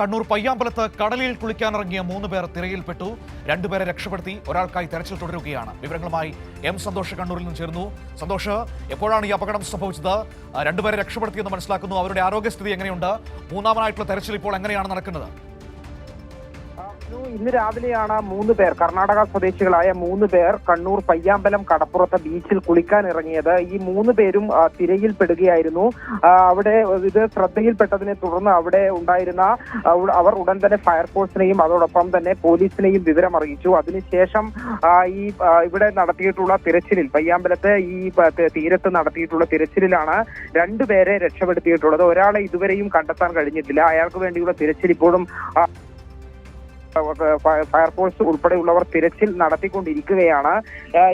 കണ്ണൂർ പയ്യാമ്പലത്ത് കടലിൽ കുളിക്കാനിറങ്ങിയ മൂന്ന് പേർ തിരയിൽപ്പെട്ടു. രണ്ടുപേരെ രക്ഷപ്പെടുത്തി ഒരാൾക്കായി തെരച്ചിൽ തുടരുകയാണ്. വിവരങ്ങളുമായി എം സന്തോഷ് കണ്ണൂരിൽ നിന്ന് ചേർന്നു സന്തോഷ് എപ്പോഴാണ് ഈ അപകടം സംഭവിച്ചത്? രണ്ടുപേരെ രക്ഷപ്പെടുത്തിയെന്ന് മനസ്സിലാക്കുന്നു. അവരുടെ ആരോഗ്യസ്ഥിതി എങ്ങനെയുണ്ട്? മൂന്നാമനായിട്ടുള്ള തെരച്ചിൽ ഇപ്പോൾ എങ്ങനെയാണ് നടക്കുന്നത്? ഇന്ന് രാവിലെയാണ് മൂന്ന് പേർ കർണാടക സ്വദേശികളായ മൂന്ന് പേർ കണ്ണൂർ പയ്യാമ്പലം കടപ്പുറത്തെ ബീച്ചിൽ കുളിക്കാൻ ഇറങ്ങിയത്. ഈ മൂന്ന് പേരും തിരയിൽപ്പെടുകയായിരുന്നു. അവിടെ ഇത് ശ്രദ്ധയിൽപ്പെട്ടതിനെ തുടർന്ന് അവിടെ ഉണ്ടായിരുന്ന അവർ ഉടൻ തന്നെ ഫയർഫോഴ്സിനെയും അതോടൊപ്പം തന്നെ പോലീസിനെയും വിവരം അറിയിച്ചു. അതിനുശേഷം ഈ ഇവിടെ നടത്തിയിട്ടുള്ള തിരച്ചിലിൽ പയ്യാമ്പലത്തെ ഈ തീരത്ത് നടത്തിയിട്ടുള്ള തിരച്ചിലിലാണ് രണ്ടുപേരെ രക്ഷപ്പെടുത്തിയിട്ടുള്ളത്. ഒരാളെ ഇതുവരെയും കണ്ടെത്താൻ കഴിഞ്ഞിട്ടില്ല. അയാൾക്ക് വേണ്ടിയുള്ള തിരച്ചിൽ ഇപ്പോഴും ഫയർഫോഴ്സ് ഉൾപ്പെടെയുള്ളവർ തിരച്ചിൽ നടത്തിക്കൊണ്ടിരിക്കുകയാണ്.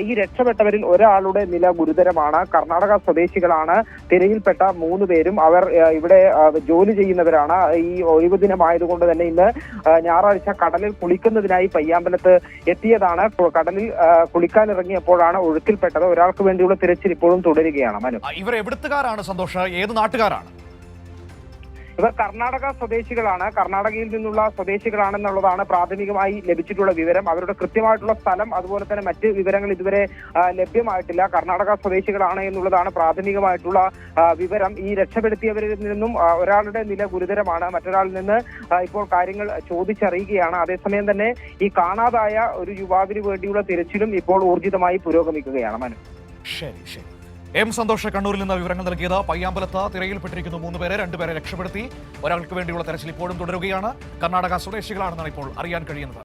ഈ രക്ഷപ്പെട്ടവരിൽ ഒരാളുടെ നില ഗുരുതരമാണ്. കർണാടക സ്വദേശികളാണ്. തിരയിൽപ്പെട്ട മൂന്ന് പേരും അവർ ഇവിടെ ജോലി ചെയ്യുന്നവരാണ്. ഈ ഒഴിവ് ദിനമായതുകൊണ്ട് തന്നെ ഇന്ന് ഞായറാഴ്ച കടലിൽ കുളിക്കുന്നതിനായി പയ്യാമ്പലത്ത് എത്തിയതാണ്. കടലിൽ കുളിക്കാൻ കുളിക്കാനിറങ്ങിയപ്പോഴാണ് ഒഴുക്കിൽപ്പെട്ടത്. ഒരാൾക്ക് വേണ്ടിയുള്ള തിരച്ചിൽ ഇപ്പോഴും തുടരുകയാണ് മനു. ഇവർ എവിടുത്തുകാരാണ് സന്തോഷ്? ഏത് നാട്ടുകാരാണ്? ഇവർ കർണാടക സ്വദേശികളാണ്. കർണാടകയിൽ നിന്നുള്ള സ്വദേശികളാണെന്നുള്ളതാണ് പ്രാഥമികമായി ലഭിച്ചിട്ടുള്ള വിവരം. അവരുടെ കൃത്യമായിട്ടുള്ള സ്ഥലം അതുപോലെ തന്നെ മറ്റ് വിവരങ്ങൾ ഇതുവരെ ലഭ്യമായിട്ടില്ല. കർണാടക സ്വദേശികളാണ് എന്നുള്ളതാണ് പ്രാഥമികമായിട്ടുള്ള വിവരം. ഈ രക്ഷപ്പെടുത്തിയവരിൽ നിന്നും ഒരാളുടെ നില ഗുരുതരമാണ്. മറ്റൊരാളിൽ നിന്ന് ഇപ്പോൾ കാര്യങ്ങൾ ചോദിച്ചറിയുകയാണ്. അതേസമയം തന്നെ ഈ കാണാതായ ഒരു യുവാവിന് വേണ്ടിയുള്ള തിരച്ചിലും ഇപ്പോൾ ഊർജിതമായി പുരോഗമിക്കുകയാണ് മനു. ശരി ശരി. എം സന്തോഷ കണ്ണൂരിൽ നിന്ന് വിവരങ്ങൾ നൽകിയത് പയ്യാമ്പലത്ത് തിരയിൽപ്പെട്ടിരിക്കുന്നു മൂന്ന് പേരെ രണ്ടുപേരെ രക്ഷപ്പെടുത്തി. ഒരാൾക്ക് വേണ്ടിയുള്ള തെരച്ചിൽ ഇപ്പോഴും തുടരുകയാണ്. കർണാടക സ്വദേശികളാണെന്നാണ് ഇപ്പോൾ അറിയാൻ കഴിയുന്നത്.